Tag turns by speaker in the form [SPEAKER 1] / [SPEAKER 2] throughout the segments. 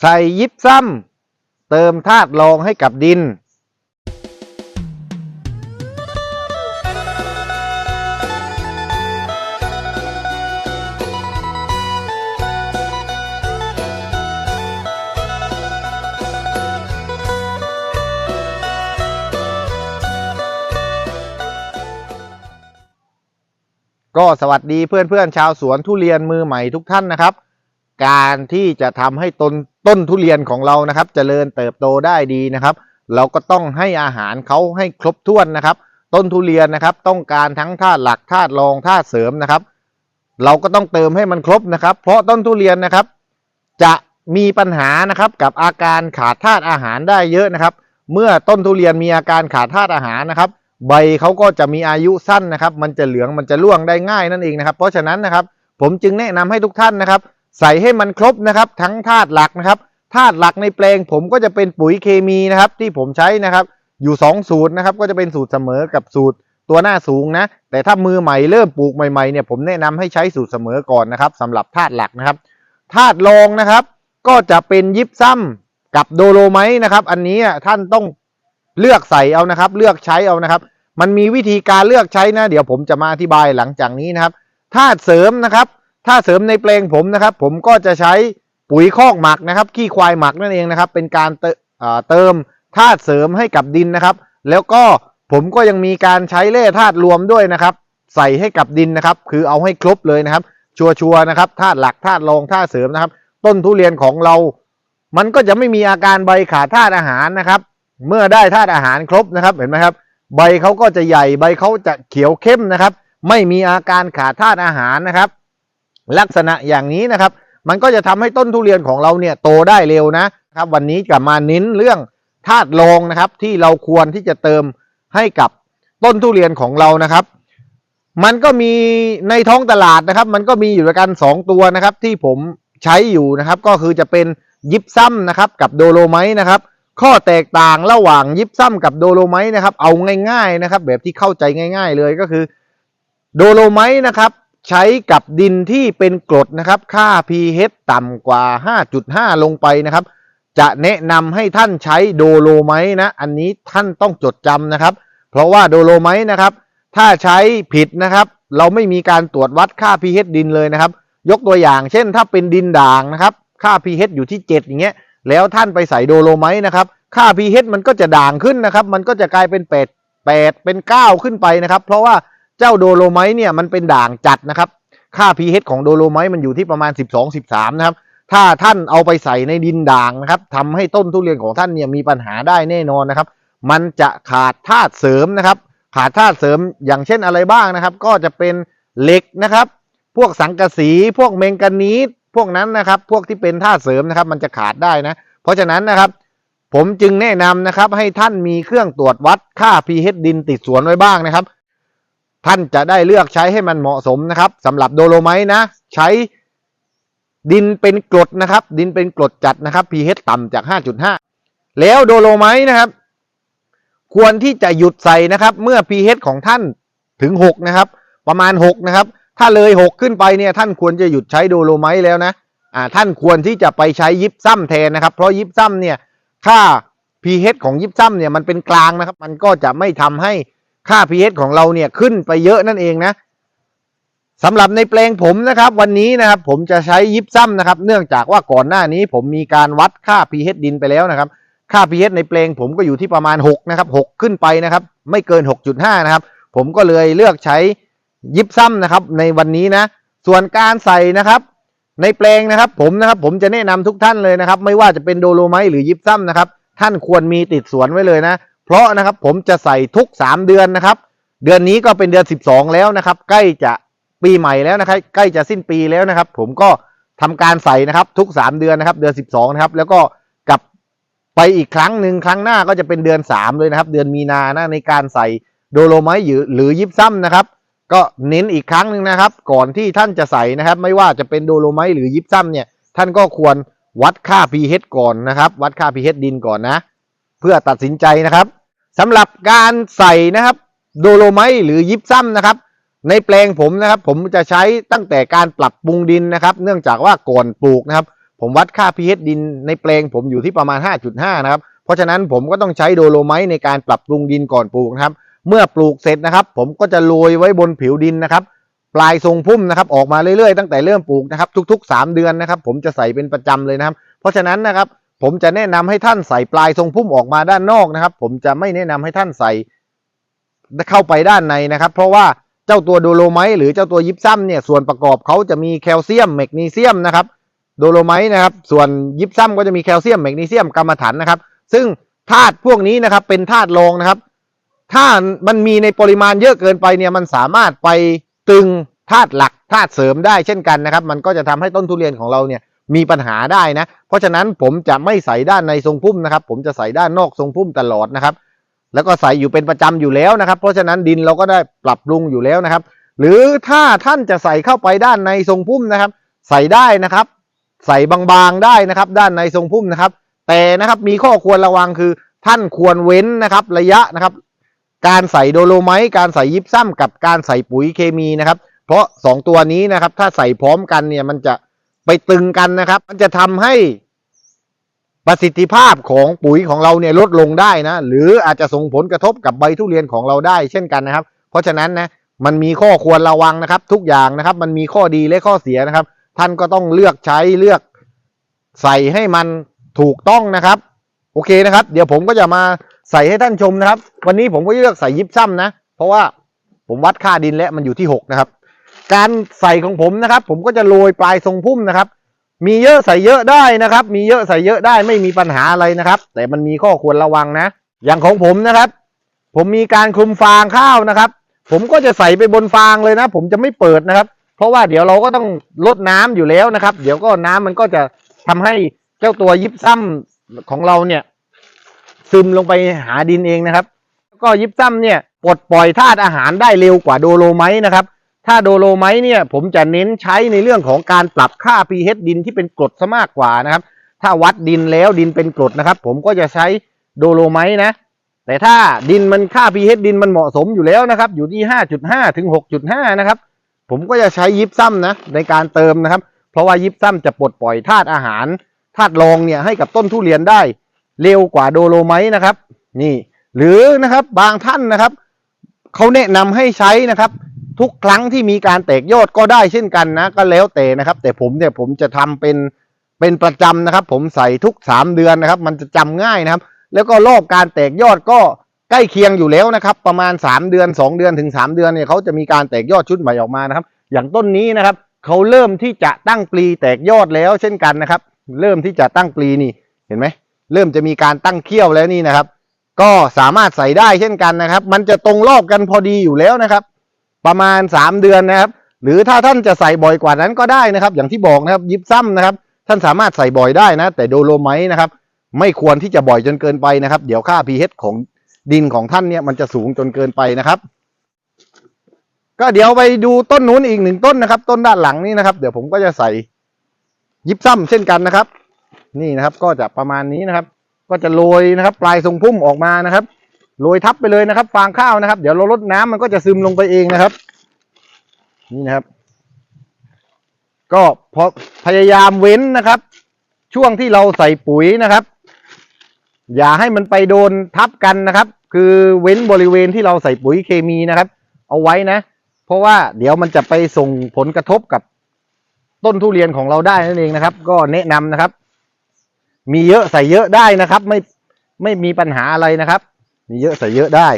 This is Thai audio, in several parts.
[SPEAKER 1] ใส่ยิบซ้ำเติมธาตุรองให้กับดิน ก็สวัสดีเพื่อนๆชาวสวนทุเรียนมือใหม่ทุกท่านนะครับ การที่จะทำให้ต้นต้นทุเรียนของเรานะครับจเจริญเติบโตได้ดีนะครับ เราก็ต้องให้อาหารเขาให้ครบถ้วนนะครับ ต้นทุเรียนนะครับ ต้องการทั้งธาตุหลักธาตุรองธาตุเสริมนะครับ เราก็ต้องเติมให้มันครบนะครับ เพราะต้นทุเรียนนะครับ จะมีปัญหานะครับกับอาการขาดธาตุอาหารได้เยอะนะครับ เมื่อต้นทุเรียนมีอาการขาดธาตุอาหารนะครับ ใบเขาก็จะมีอายุสั้นนะครับ มันจะเหลืองมันจะร่วงได้ง่ายนั่นเองนะครับ เพราะฉะนั้นนะครับ ผมจึงแนะนำให้ทุกท่านนะครับ ใส่ให้มันครบนะครับทั้งธาตุหลักนะครับธาตุหลักในแปลงผมก็จะเป็นปุ๋ยเคมีนะครับ ที่ผมใช้นะครับ อยู่สองสูตรนะครับ ก็จะเป็นสูตรเสมอกับสูตรตัวหน้าสูงนะ แต่ถ้ามือใหม่เริ่มปลูกใหม่ๆเนี่ยผมแนะนำให้ใช้สูตรเสมอก่อนนะครับสำหรับธาตุหลักนะครับธาตุรองนะครับ ก็จะเป็นยิบซ้ำกับโดโลไมต์นะครับ อันนี้ท่านต้องเลือกใส่เอานะครับ เลือกใช้เอานะครับ มันมีวิธีการเลือกใช้นะ เดี๋ยวผมจะมาอธิบายหลังจากนี้นะครับธาตุเสริมนะครับ ธาตุเสริมในแปลงผมนะครับ ผมก็จะใช้ปุ๋ยคอกหมักนะครับขี้ควายหมักนั่นเองนะครับ เป็นการเติอ่าเติมธาตุเสริมให้กับดินนะครับ แล้วก็ผมก็ยังมีการใช้แร่ธาตุรวมด้วยนะครับ ใส่ให้กับดินนะครับ คือเอาให้ครบเลยนะครับ ชัวร์ๆนะครับธาตุหลักธาตุรองธาตุเสริมนะครับ ต้นทุเรียนของเรา มันก็จะไม่มีอาการใบขาดธาตุอาหารนะครับ เมื่อได้ธาตุอาหารครบนะครับเห็นไหมครับ ใบเขาก็จะใหญ่ใบเขาจะเขียวเข้มนะครับ ไม่มีอาการขาดธาตุอาหารนะครับ ลักษณะอย่างนี้นะครับ มันก็จะทำให้ต้นทุเรียนของเราเนี่ยโตได้เร็วนะครับ วันนี้จะมาเน้นเรื่องธาตุรองนะครับ ที่เราควรที่จะเติมให้กับต้นทุเรียนของเรานะครับ มันก็มีในท้องตลาดนะครับ มันก็มีอยู่ด้วยกันสองตัวนะครับ ที่ผมใช้อยู่นะครับ ก็คือจะเป็นยิปซัมนะครับ กับโดโลไมต์นะครับ ข้อแตกต่างระหว่างยิปซัมกับโดโลไมต์นะครับ เอาง่าย ๆนะครับ แบบที่เข้าใจง่าย ๆ เลยก็คือโดโลไมต์นะครับ ใช้กับดินที่เป็นกรดนะครับ ค่า pH ต่ำกว่า 5.5 ลงไปนะครับ จะแนะนำให้ท่านใช้โดโลไมต์นะ อันนี้ท่านต้องจดจำนะครับ เพราะว่าโดโลไมต์นะครับ ถ้าใช้ผิดนะครับ เราไม่มีการตรวจวัดค่า pH ดินเลยนะครับ ยกตัวอย่างเช่น ถ้าเป็นดินด่างนะครับ ค่า pH อยู่ที่ 7 อย่างเงี้ย แล้วท่านไปใส่โดโลไมต์นะครับ ค่า pH มันก็จะด่างขึ้นนะครับ มันก็จะกลายเป็น 8 8 เป็น 9 ขึ้นไปนะครับ เพราะว่า เจ้าโดโลไมต์เนี่ยมันเป็นด่างจัดนะครับค่า pH ของโดโลไมต์มันอยู่ที่ประมาณ 12 13 นะครับ ถ้าท่านเอาไปใส่ในดินด่างนะครับทำให้ต้นทุเรียนของท่านเนี่ยมีปัญหาได้แน่นอนนะครับ มันจะขาดธาตุเสริมนะครับ ขาดธาตุเสริมอย่างเช่นอะไรบ้างนะครับ ก็จะเป็นเหล็กนะครับ พวกสังกะสี พวกเมงกานีสพวกนั้นนะครับ พวกที่เป็นธาตุเสริมนะครับ มันจะขาดได้นะ เพราะฉะนั้นนะครับ ผมจึงแนะนำนะครับให้ท่านมีเครื่องตรวจวัดค่า pH ดินติดสวนไว้บ้างนะครับ ท่านจะได้เลือกใช้ให้มันเหมาะสมนะครับสำหรับโดโลไมต์นะ ใช้ดินเป็นกรดนะครับ ดินเป็นกรดจัดนะครับ pH ต่ำจาก 5.5 แล้วโดโลไมต์นะครับ ควรที่จะหยุดใส่นะครับ เมื่อ pH ของท่านถึง 6 นะครับ ประมาณ 6 นะครับ ถ้าเลย 6 ขึ้นไปเนี่ยท่านควรจะหยุดใช้โดโลไมต์แล้วนะอ่าท่านควรที่จะไปใช้ยิปซัมแทนนะครับ เพราะยิปซัมเนี่ยค่า pH ของยิปซัมเนี่ยมันเป็นกลางนะครับ มันก็จะไม่ทำให้ ค่า pH ของเราเนี่ยขึ้นไปเยอะนั่นเองนะสำหรับในแปลงผมนะครับ วันนี้นะครับผมจะใช้ยิปซัมนะครับ เนื่องจากว่าก่อนหน้านี้ผมมีการวัดค่า pH ดินไปแล้วนะครับ ค่า pH ในแปลงผมก็อยู่ที่ประมาณ6นะครับ6ขึ้นไปนะครับ ไม่เกิน 6.5 นะครับ ผมก็เลยเลือกใช้ยิปซัมนะครับ ในวันนี้นะ ส่วนการใส่นะครับ ในแปลงนะครับ ผมนะครับผมจะแนะนำทุกท่านเลยนะครับ ไม่ว่าจะเป็นโดโลไมต์หรือยิปซัมนะครับ ท่านควรมีติดสวนไว้เลยนะ เพราะนะครับผมจะใส่ทุก 3 เดือนนะครับ เดือนนี้ก็เป็นเดือน 12 แล้วนะครับ ใกล้จะปีใหม่แล้วนะครับ ใกล้จะสิ้นปีแล้วนะครับ ผมก็ทำการใส่นะครับทุก 3 เดือนนะครับ เดือน 12 นะครับ แล้วก็กลับไปอีกครั้งหนึ่งครั้งหน้าก็จะเป็นเดือน 3 เลยนะครับ เดือนมีนานะในการใส่โดโลไมต์หรือหรือยิปซัมนะครับ ก็เน้นอีกครั้งหนึ่งนะครับ ก่อนที่ท่านจะใส่นะครับ ไม่ว่าจะเป็นโดโลไมต์หรือยิปซัมเนี่ยท่านก็ควรวัดค่า pH ก่อนนะครับ วัดค่า pH ดินก่อนนะ เพื่อตัดสินใจนะครับ สำหรับการใส่นะครับโดโลไมต์หรือยิปซัมนะครับ ในแปลงผมนะครับ ผมจะใช้ตั้งแต่การปรับปรุงดินนะครับ เนื่องจากว่าก่อนปลูกนะครับ ผมวัดค่า pH ดินในแปลงผมอยู่ที่ประมาณ 5.5 นะครับ เพราะฉะนั้นผมก็ต้องใช้โดโลไมต์ในการปรับปรุงดินก่อนปลูกนะครับ เมื่อปลูกเสร็จนะครับ ผมก็จะโรยไว้บนผิวดินนะครับ ปลายทรงพุ่มนะครับ ออกมาเรื่อยๆตั้งแต่เริ่มปลูกนะครับ ทุก ๆ 3 เดือนนะครับ ผมจะใส่เป็นประจำเลยนะครับ เพราะฉะนั้นนะครับ ผมจะแนะนำให้ท่านใส่ปลายทรงพุ่มออกมาด้านนอกนะครับ ผมจะไม่แนะนำให้ท่านใส่เข้าไปด้านในนะครับ เพราะว่าเจ้าตัวโดโลไมต์หรือเจ้าตัวยิปซัมเนี่ยส่วนประกอบเขาจะมีแคลเซียมแมกนีเซียมนะครับโดโลไมต์นะครับ ส่วนยิปซัมก็จะมีแคลเซียมแมกนีเซียมกรรมะถันนะครับ ซึ่งธาตุพวกนี้นะครับเป็นธาตุรองนะครับ ถ้ามันมีในปริมาณเยอะเกินไปเนี่ยมันสามารถไปตึงธาตุหลักธาตุเสริมได้เช่นกันนะครับ มันก็จะทำให้ต้นทุเรียนของเราเนี่ย มีปัญหาได้นะ เพราะฉะนั้นผมจะไม่ใส่ด้านในทรงพุ่มนะครับ ผมจะใส่ด้านนอกทรงพุ่มตลอดนะครับ แล้วก็ใส่อยู่เป็นประจำอยู่แล้วนะครับ เพราะฉะนั้นดินเราก็ได้ปรับปรุงอยู่แล้วนะครับ หรือถ้าท่านจะใส่เข้าไปด้านในทรงพุ่มนะครับ ใส่ได้นะครับ ใส่บางๆได้นะครับ ด้านในทรงพุ่มนะครับ แต่นะครับมีข้อควรระวังคือท่านควรเว้นนะครับระยะนะครับ การใส่โดโลไมต์การใส่ยิปซัมกับการใส่ปุ๋ยเคมีนะครับ เพราะสองตัวนี้นะครับ ถ้าใส่พร้อมกันเนี่ยมันจะ ไปตึงกันนะครับ มันจะทำให้ประสิทธิภาพของปุ๋ยของเราเนี่ยลดลงได้นะ หรืออาจจะส่งผลกระทบกับใบทุเรียนของเราได้เช่นกันนะครับ เพราะฉะนั้นนะมันมีข้อควรระวังนะครับ ทุกอย่างนะครับ มันมีข้อดีและข้อเสียนะครับ ท่านก็ต้องเลือกใช้เลือกใส่ให้มันถูกต้องนะครับ โอเคนะครับ เดี๋ยวผมก็จะมาใส่ให้ท่านชมนะครับ วันนี้ผมก็เลือกใส่ยิปซัมนะ เพราะว่าผมวัดค่าดินแล้วมันอยู่ที่หกนะครับ การใส่ของผมนะครับ ผมก็จะโรยปลายทรงพุ่มนะครับ มีเยอะใส่เยอะได้นะครับ มีเยอะใส่เยอะได้ไม่มีปัญหาอะไรนะครับ แต่มันมีข้อควรระวังนะ อย่างของผมนะครับ ผมมีการคลุมฟางข้าวนะครับ ผมก็จะใส่ไปบนฟางเลยนะ ผมจะไม่เปิดนะครับ เพราะว่าเดี๋ยวเราก็ต้องลดน้ำอยู่แล้วนะครับ เดี๋ยวก็น้ำมันก็จะทำให้เจ้าตัวยิปซัมของเราเนี่ย ซึมลงไปหาดินเองนะครับ ก็ยิปซัมเนี่ยปลดปล่อยธาตุอาหารได้เร็วกว่าโดโลไมต์นะครับ ถ้าโดโลไมต์เนี่ยผมจะเน้นใช้ในเรื่องของการปรับค่า pH ดินที่เป็นกรดซะมากกว่านะครับ ถ้าวัดดินแล้วดินเป็นกรดนะครับ ผมก็จะใช้โดโลไมต์นะ แต่ถ้าดินมันค่า pH ดินมันเหมาะสมอยู่แล้วนะครับ อยู่ที่ 5.5 ถึง 6.5 นะครับ ผมก็จะใช้ยิปซัมนะในการเติมนะครับ เพราะว่ายิปซัมจะปลดปล่อยธาตุอาหารธาตุรองเนี่ยให้กับต้นทุเรียนได้ เร็วกว่าโดโลไมต์นะครับ นี่ หรือนะครับบางท่านนะครับเขาแนะนำให้ใช้นะครับ ทุกครั้งที่มีการแตกยอดก็ได้เช่นกันนะ ก็แล้วแต่นะครับ แต่ผมเนี่ยผมจะทำเป็นเป็นประจำนะครับ ผมใส่ทุกสามเดือนนะครับ มันจะจำง่ายนะครับ แล้วก็รอบการแตกยอดก็ใกล้เคียงอยู่แล้วนะครับ ประมาณ 3 เดือน 2 เดือนถึง 3 เดือนเนี่ยเขาจะมีการแตกยอดชุดใหม่ออกมานะครับ อย่างต้นนี้นะครับเขาเริ่มที่จะตั้งปลีแตกยอดแล้วเช่นกันนะครับ เริ่มที่จะตั้งปลีนี่เห็นไหมเริ่มจะมีการตั้งเขี้ยวแล้วนี่นะครับ ก็สามารถใส่ได้เช่นกันนะครับ มันจะตรงรอบกันพอดีอยู่แล้วนะครับ ประมาณ 3 เดือนนะครับ หรือถ้าท่านจะใส่บ่อยกว่านั้นก็ได้นะครับ อย่างที่บอกนะครับยิบซ้ำนะครับ ท่านสามารถใส่บ่อยได้นะ แต่โดโลไมต์นะครับ ไม่ควรที่จะบ่อยจนเกินไปนะครับ เดี๋ยวค่า pH ของดินของท่านเนี่ยมันจะสูงจนเกินไปนะครับ ก็เดี๋ยวไปดูต้นนู้นอีกหนึ่งต้นนะครับ ต้นด้านหลังนี้นะครับ เดี๋ยวผมก็จะใส่ยิบซ้ำเช่นกันนะครับ นี่นะครับก็จะประมาณนี้นะครับ ก็จะโรยนะครับ ปลายทรงพุ่มออกมานะครับ โรยทับไปเลยนะครับ ฟางข้าวนะครับ เดี๋ยวเราลดน้ำมันก็จะซึมลงไปเองนะครับ นี่นะครับ ก็พอพยายามเว้นนะครับ ช่วงที่เราใส่ปุ๋ยนะครับ อย่าให้มันไปโดนทับกันนะครับ คือเว้นบริเวณที่เราใส่ปุ๋ยเคมีนะครับ เอาไว้นะ เพราะว่าเดี๋ยวมันจะไปส่งผลกระทบกับต้นทุเรียนของเราได้นั่นเองนะครับ ก็แนะนำนะครับ มีเยอะใส่เยอะได้นะครับ ไม่ไม่มีปัญหาอะไรนะครับ มีเยอะใส่เยอะได้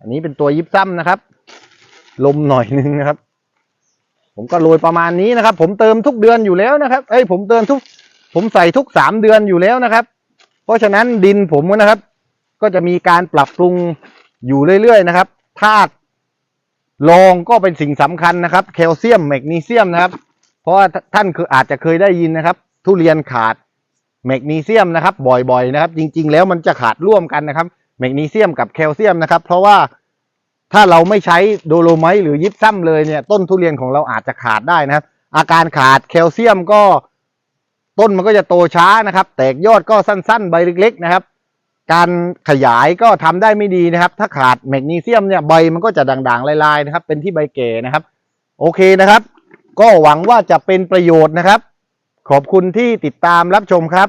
[SPEAKER 1] อันนี้เป็นตัวยิบซ้ำนะครับ ลมหน่อยนึงนะครับ ผมก็โรยประมาณนี้นะครับ ผมเติมทุกเดือนอยู่แล้วนะครับ เอ้ยผมเติมทุก ผมใส่ทุกสามเดือนอยู่แล้วนะครับ เพราะฉะนั้นดินผมนะครับ ก็จะมีการปรับปรุงอยู่เรื่อยๆนะครับธาตุรองก็เป็นสิ่งสำคัญนะครับ แคลเซียมแมกนีเซียมนะครับ เพราะว่าท่านคืออาจจะเคยได้ยินนะครับ ทุเรียนขาดแมกนีเซียมนะครับ บ่อยๆนะครับ จริง ๆ แล้วมันจะขาดร่วมกันนะครับ แมกนีเซียมกับแคลเซียมนะครับ เพราะว่าถ้าเราไม่ใช้โดโลไมต์หรือยิปซัมเลยเนี่ย ต้นทุเรียนของเราอาจจะขาดได้นะครับ อาการขาดแคลเซียมก็ต้นมันก็จะโตช้านะครับ แตกยอดก็สั้นๆ ใบเล็ก ๆ นะครับ การขยายก็ทำได้ไม่ดีนะครับ ถ้าขาดแมกนีเซียมเนี่ยใบมันก็จะด่างๆลายๆนะครับ เป็นที่ใบแก่นะครับ โอเคนะครับ ก็หวังว่าจะเป็นประโยชน์นะครับ ขอบคุณที่ติดตามรับชมครับ